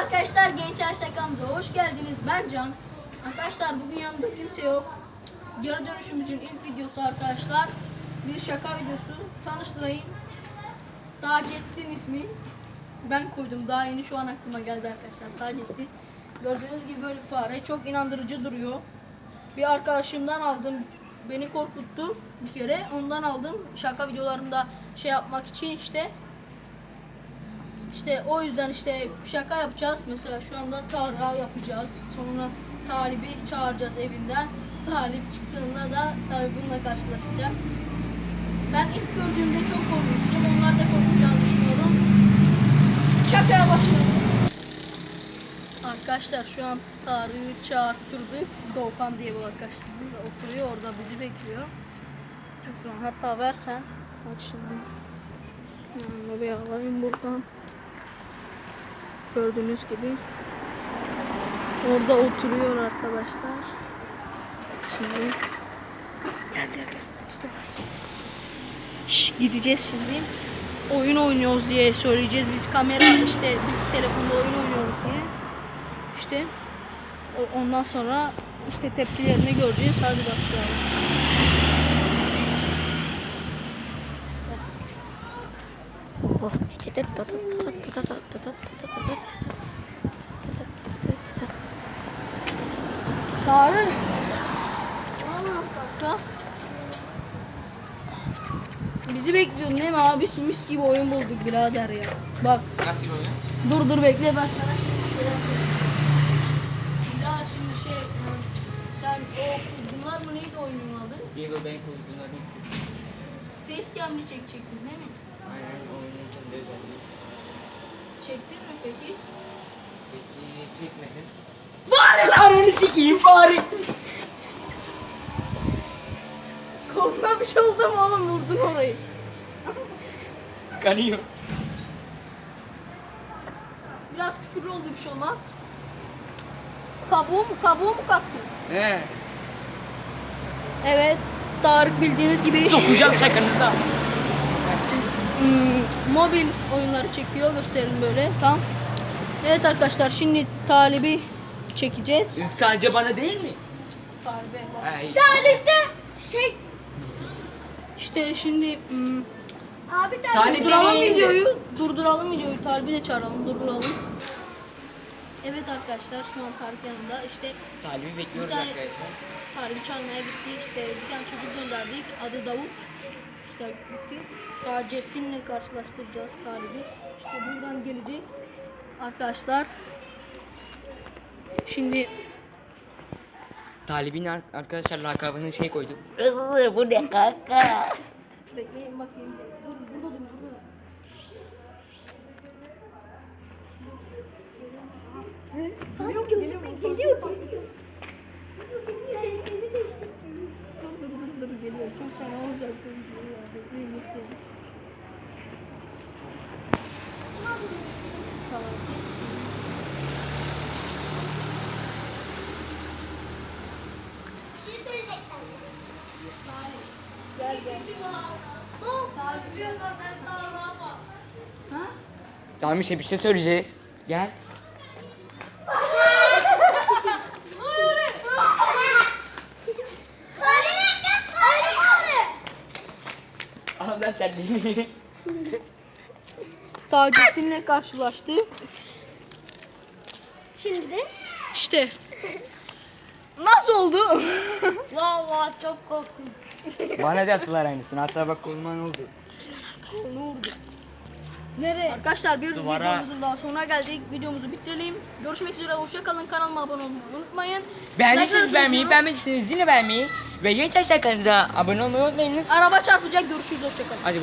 arkadaşlar Gençler Şakamıza hoş geldiniz. Ben Can. Arkadaşlar bugün yanımda kimse yok. Geri dönüşümüzün ilk videosu arkadaşlar. Bir şaka videosu. Tanıştırayım. Taceddin ismi. Ben koydum. Daha yeni şu an aklıma geldi arkadaşlar. Taceddin. Gördüğünüz gibi böyle bir fare. Çok inandırıcı duruyor. Bir arkadaşımdan aldım. Beni korkuttu bir kere. Ondan aldım. Şaka videolarında şey yapmak için işte. İşte o yüzden işte şaka yapacağız. Mesela şu anda Tarık'a yapacağız. Sonra Talip'i çağıracağız evinden. Talip çıktığında da tabii bununla karşılaşacak. Ben ilk gördüğümde çok korkmuştum. Onlar da korkacağını düşünüyorum. Şakaya başladım. Arkadaşlar şu an Tarık'ı çağırttırdık. Doğukan diye bir arkadaşımız oturuyor orada bizi bekliyor. Hatta versen. Bak şimdi. Yanına bir alayım buradan. Gördüğünüz gibi. Orada oturuyor arkadaşlar. Şimdi. Gel gel gel. Tutalım. Şş, gideceğiz şimdi. Oyun oynuyoruz diye söyleyeceğiz. Biz kamera işte bir telefonda oyun oynuyoruz diye. İşte ondan sonra işte tepkilerini göreceğiz. Hadi başlayalım. Oh. Tarık. Bizi bekliyordun değil mi abi? Mis gibi oyun bulduk birader ya. Bak Nasıl oyun? dur dur bekle ben sana. Ya şimdi şey sen o kuzgunlar mı neydi oyunun adı? Ben kuzduğuna bitti. Facecam'li çekecektin değil mi? Çektin mi peki? Peki çekmedim. Fare lan onu sikeyim fare. Koluna bir şey oldu mu oğlum vurdun orayı. Kanıyor. Biraz küfürlü oldu bir şey olmaz. Kabuğu mu kabuğu mu kalktı? He. Evet Tarık bildiğiniz gibi Sokacağım şakanıza. Hmm, mobil oyunları çekiyor gösterin böyle tam. Evet arkadaşlar şimdi talibi çekeceğiz. Sadece bana değil mi? Talibe bak. Ay. Talip'te şey İşte şimdi hmm, abi Talip Talip durduralım videoyu. Durduralım videoyu. Talibi de çağıralım. Durduralım. Evet arkadaşlar şu an Tarık yanında. İşte Talibi bekliyoruz Bir tane- arkadaşlar. Talibi çağırmaya gitti. İşte bir tane çocuk gönderdik. Adı Davut. Gitti. Taceddin'le karşılaştıracağız Talibi. İşte buradan gelecek. Arkadaşlar. Şimdi Talibin ar- arkadaşlar lakabını şey koyduk. Bu ne kanka? bekleyin bakayım. Dur burada dur burada. geliyor geliyor geliyor. Dur dur dur dur geliyor. Çok sana olacak. Dur, dur, ya, Bekleyin bekleyin. Tamam. Bir şey söyleyecekler. Gel gel. Bu Ha? Tamam işte bir şey söyleyeceğiz. Gel. Öyle kaç Taceddin'le karşılaştı. Şimdi İşte. Nasıl oldu? Vallahi çok korktum. bana da yaptılar aynısını. Hatta bak koluma ne oldu? ne oldu? Nereye? Arkadaşlar bir Duvara. videomuzun daha sonuna geldik. Videomuzu bitirelim. Görüşmek üzere. Hoşça kalın. Kanalıma abone olmayı unutmayın. Beğendiyseniz Like'larınızı beğenmeyi, beğenmediyseniz yine beğenmeyi ve genç aşağı kanalımıza abone olmayı unutmayınız. Araba çarpacak. Görüşürüz. Hoşça kalın. Hadi